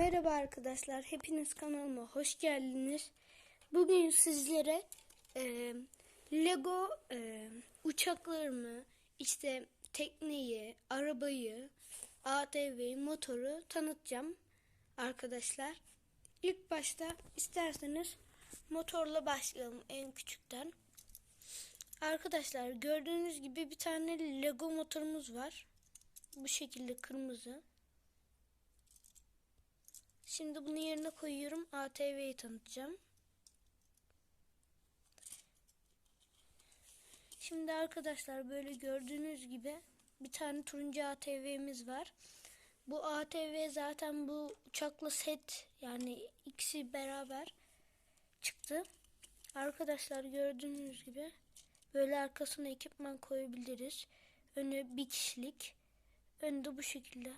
Merhaba arkadaşlar, hepiniz kanalıma hoş geldiniz. Bugün sizlere e, Lego e, uçaklarımı, işte tekneyi, arabayı, ATV'yi, motoru tanıtacağım arkadaşlar. İlk başta isterseniz motorla başlayalım en küçükten. Arkadaşlar gördüğünüz gibi bir tane Lego motorumuz var. Bu şekilde kırmızı. Şimdi bunu yerine koyuyorum. ATV'yi tanıtacağım. Şimdi arkadaşlar böyle gördüğünüz gibi bir tane turuncu ATV'miz var. Bu ATV zaten bu uçakla set yani ikisi beraber çıktı. Arkadaşlar gördüğünüz gibi böyle arkasına ekipman koyabiliriz. Önü bir kişilik. Önü de bu şekilde.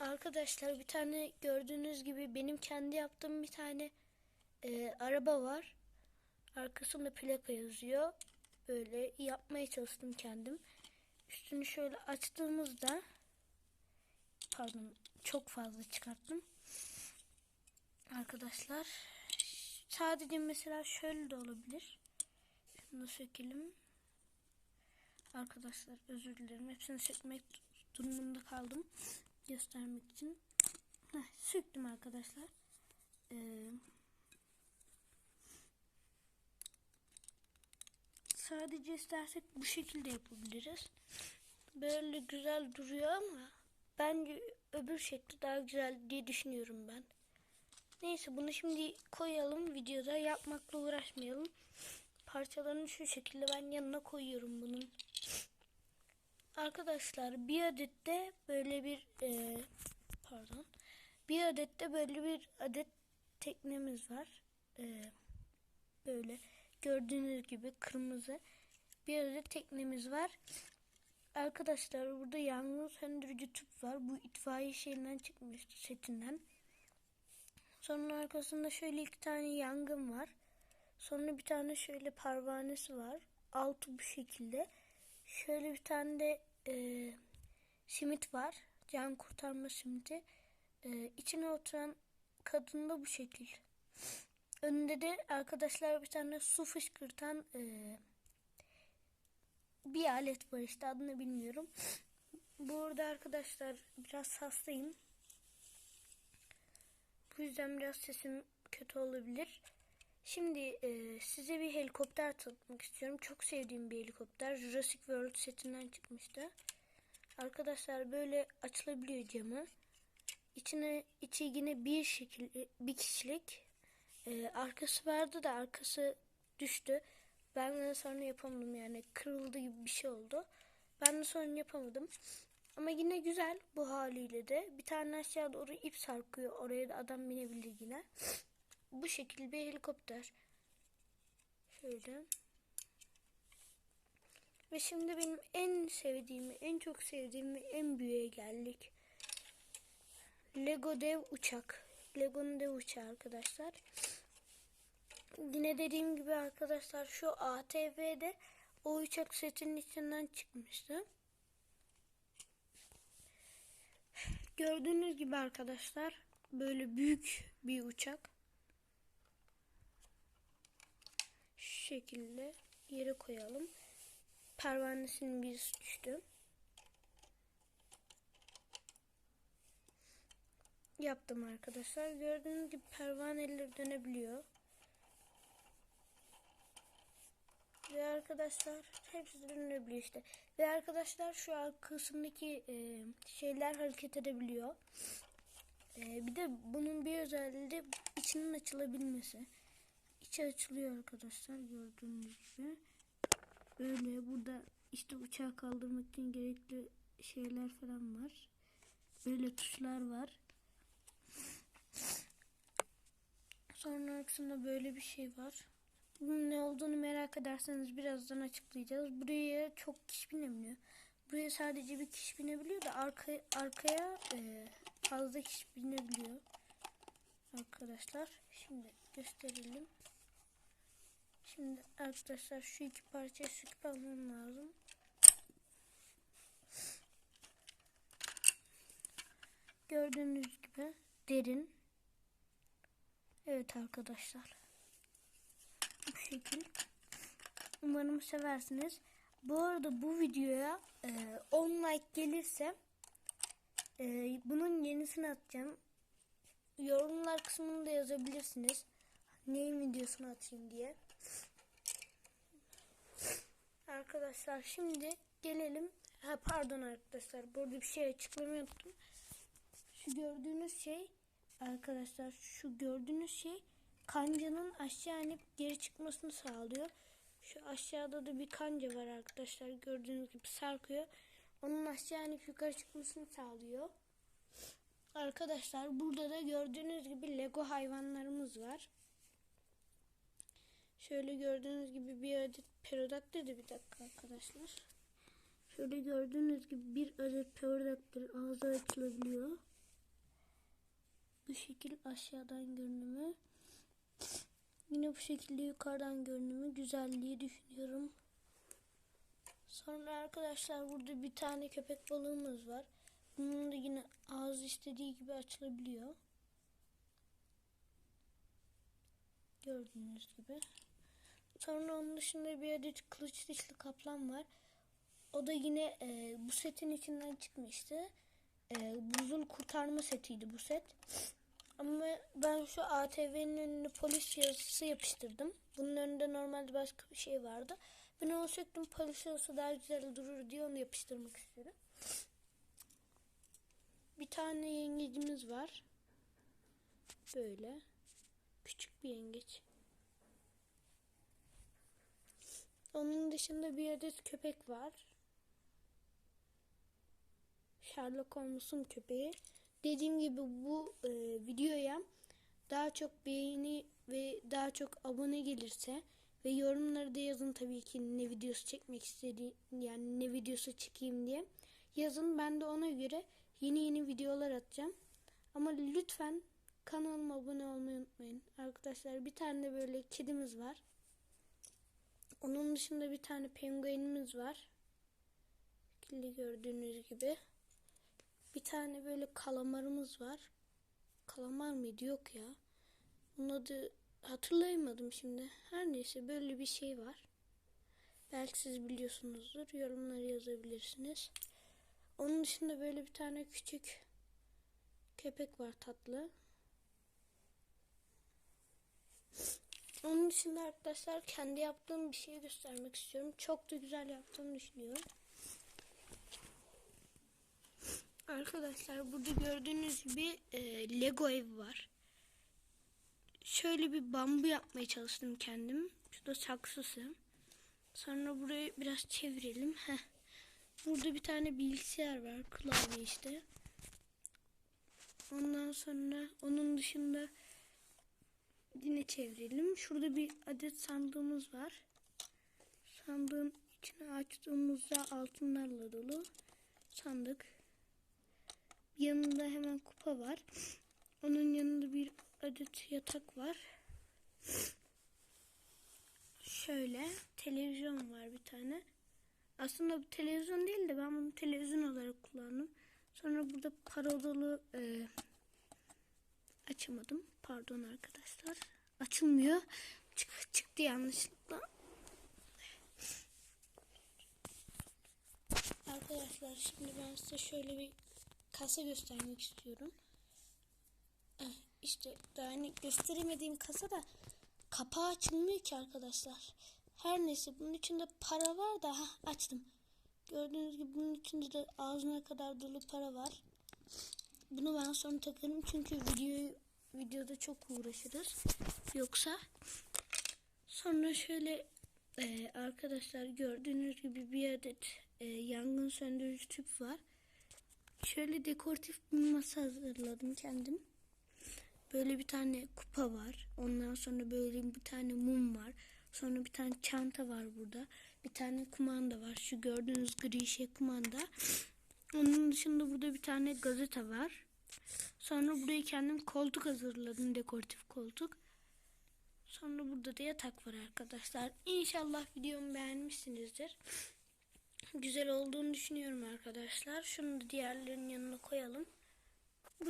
Arkadaşlar bir tane gördüğünüz gibi benim kendi yaptığım bir tane e, araba var. Arkasında plaka yazıyor. Böyle yapmaya çalıştım kendim. Üstünü şöyle açtığımızda pardon çok fazla çıkarttım. Arkadaşlar sadece mesela şöyle de olabilir. Şunu sökelim. Arkadaşlar özür dilerim. Hepsini sökmek durumunda kaldım göstermek için. Heh, söktüm arkadaşlar. Ee, sadece istersek bu şekilde yapabiliriz. Böyle güzel duruyor ama bence öbür şekli daha güzel diye düşünüyorum ben. Neyse bunu şimdi koyalım videoda yapmakla uğraşmayalım. Parçalarını şu şekilde ben yanına koyuyorum bunun. Arkadaşlar bir adette böyle bir e, pardon bir adette böyle bir adet teknemiz var. E, böyle gördüğünüz gibi kırmızı bir adet teknemiz var. Arkadaşlar burada yangın söndürücü tüp var. Bu itfaiye şeyinden çıkmıştı setinden. Sonra arkasında şöyle iki tane yangın var. Sonra bir tane şöyle pervanesi var. Altı bu şekilde. Şöyle bir tane de e, simit var. Can kurtarma simiti. E, içine oturan kadın da bu şekil. Önünde de arkadaşlar bir tane su fışkırtan e, bir alet var işte adını bilmiyorum. Burada arkadaşlar biraz hastayım. Bu yüzden biraz sesim kötü olabilir. Şimdi e, size bir helikopter tanıtmak istiyorum. Çok sevdiğim bir helikopter. Jurassic World setinden çıkmıştı. Arkadaşlar böyle açılabiliyor camı. İçine içi yine bir şekilde bir kişilik. E, arkası vardı da arkası düştü. Ben de sonra yapamadım yani kırıldı gibi bir şey oldu. Ben de sonra yapamadım. Ama yine güzel bu haliyle de. Bir tane aşağı doğru ip sarkıyor. Oraya da adam binebilir yine bu şekilde bir helikopter. Şöyle. Ve şimdi benim en sevdiğim, en çok sevdiğim ve en büyüğe geldik. Lego dev uçak. Lego'nun dev uçağı arkadaşlar. Yine dediğim gibi arkadaşlar şu ATV'de o uçak setinin içinden çıkmıştı. Gördüğünüz gibi arkadaşlar böyle büyük bir uçak. Şekilde yere koyalım. Pervanesinin birisi düştü. Yaptım arkadaşlar. Gördüğünüz gibi pervaneler dönebiliyor. Ve arkadaşlar hepsi dönebiliyor işte. Ve arkadaşlar şu arkasındaki e, şeyler hareket edebiliyor. E, bir de bunun bir özelliği içinin açılabilmesi içi açılıyor arkadaşlar gördüğünüz gibi. Böyle burada işte uçağı kaldırmak için gerekli şeyler falan var. Böyle tuşlar var. Sonra aksında böyle bir şey var. Bunun ne olduğunu merak ederseniz birazdan açıklayacağız. Buraya çok kişi binebiliyor. Buraya sadece bir kişi binebiliyor da arka, arkaya e, fazla kişi binebiliyor. Arkadaşlar şimdi gösterelim. Şimdi arkadaşlar şu iki parçayı söküp almam lazım. Gördüğünüz gibi derin. Evet arkadaşlar. Bu şekil. Umarım seversiniz. Bu arada bu videoya e, 10 like gelirse e, bunun yenisini atacağım. Yorumlar kısmında yazabilirsiniz. Neyin videosunu atayım diye. Arkadaşlar şimdi gelelim. Ha, pardon arkadaşlar. Burada bir şey açıklamayı unuttum. Şu gördüğünüz şey arkadaşlar şu gördüğünüz şey kancanın aşağı inip geri çıkmasını sağlıyor. Şu aşağıda da bir kanca var arkadaşlar. Gördüğünüz gibi sarkıyor. Onun aşağı inip yukarı çıkmasını sağlıyor. Arkadaşlar burada da gördüğünüz gibi Lego hayvanlarımız var. Şöyle gördüğünüz gibi bir adet perodaktil de bir dakika arkadaşlar. Şöyle gördüğünüz gibi bir adet perodaktil ağzı açılabiliyor. Bu şekil aşağıdan görünümü. Yine bu şekilde yukarıdan görünümü güzelliği düşünüyorum. Sonra arkadaşlar burada bir tane köpek balığımız var. Bunun da yine ağzı istediği gibi açılabiliyor. Gördüğünüz gibi. Sonra onun dışında bir adet kılıç dişli kaplan var. O da yine e, bu setin içinden çıkmıştı. E, buzul kurtarma setiydi bu set. Ama ben şu ATV'nin önüne polis yazısı yapıştırdım. Bunun önünde normalde başka bir şey vardı. Ben onu söktüm polis yazısı daha güzel durur diye onu yapıştırmak istedim. Bir tane yengecimiz var. Böyle. Küçük bir yengeç. Onun dışında bir adet köpek var. Sherlock Holmes'un köpeği. Dediğim gibi bu e, videoya daha çok beğeni ve daha çok abone gelirse ve yorumları da yazın tabii ki ne videosu çekmek istediğim yani ne videosu çekeyim diye yazın ben de ona göre yeni yeni videolar atacağım. Ama lütfen kanalıma abone olmayı unutmayın. Arkadaşlar bir tane de böyle kedimiz var. Onun dışında bir tane penguenimiz var. Şekilde gördüğünüz gibi. Bir tane böyle kalamarımız var. Kalamar mıydı? Yok ya. Onun adı hatırlayamadım şimdi. Her neyse böyle bir şey var. Belki siz biliyorsunuzdur. Yorumları yazabilirsiniz. Onun dışında böyle bir tane küçük köpek var tatlı. Onun dışında arkadaşlar kendi yaptığım bir şeyi göstermek istiyorum. Çok da güzel yaptığımı düşünüyorum. Arkadaşlar burada gördüğünüz gibi e, Lego ev var. Şöyle bir bambu yapmaya çalıştım kendim. Şurada saksısı. Sonra burayı biraz çevirelim. Heh. Burada bir tane bilgisayar var. Klavye işte. Ondan sonra onun dışında yine çevirelim. Şurada bir adet sandığımız var. Sandığın içine açtığımızda altınlarla dolu sandık. Yanında hemen kupa var. Onun yanında bir adet yatak var. Şöyle televizyon var bir tane. Aslında bu televizyon değil de ben bunu televizyon olarak kullandım. Sonra burada parolalı e, açamadım. Pardon arkadaşlar. Açılmıyor. Çık, çıktı yanlışlıkla. Arkadaşlar şimdi ben size şöyle bir kasa göstermek istiyorum. Eh, işte daha hani gösteremediğim kasa da kapağı açılmıyor ki arkadaşlar. Her neyse bunun içinde para var da ha, açtım. Gördüğünüz gibi bunun içinde de ağzına kadar dolu para var. Bunu ben sonra takarım çünkü videoyu videoda çok uğraşırız. Yoksa sonra şöyle e, arkadaşlar gördüğünüz gibi bir adet e, yangın söndürücü tüp var. Şöyle dekoratif bir masa hazırladım kendim. Böyle bir tane kupa var. Ondan sonra böyle bir tane mum var. Sonra bir tane çanta var burada. Bir tane kumanda var. Şu gördüğünüz gri şey kumanda. Onun dışında burada bir tane gazete var. Sonra buraya kendim koltuk hazırladım. Dekoratif koltuk. Sonra burada da yatak var arkadaşlar. İnşallah videomu beğenmişsinizdir. Güzel olduğunu düşünüyorum arkadaşlar. Şunu da diğerlerinin yanına koyalım.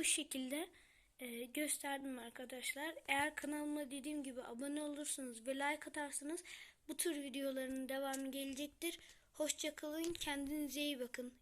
şekilde e, gösterdim arkadaşlar. Eğer kanalıma dediğim gibi abone olursanız ve like atarsanız bu tür videoların devamı gelecektir. Hoşçakalın, kendinize iyi bakın.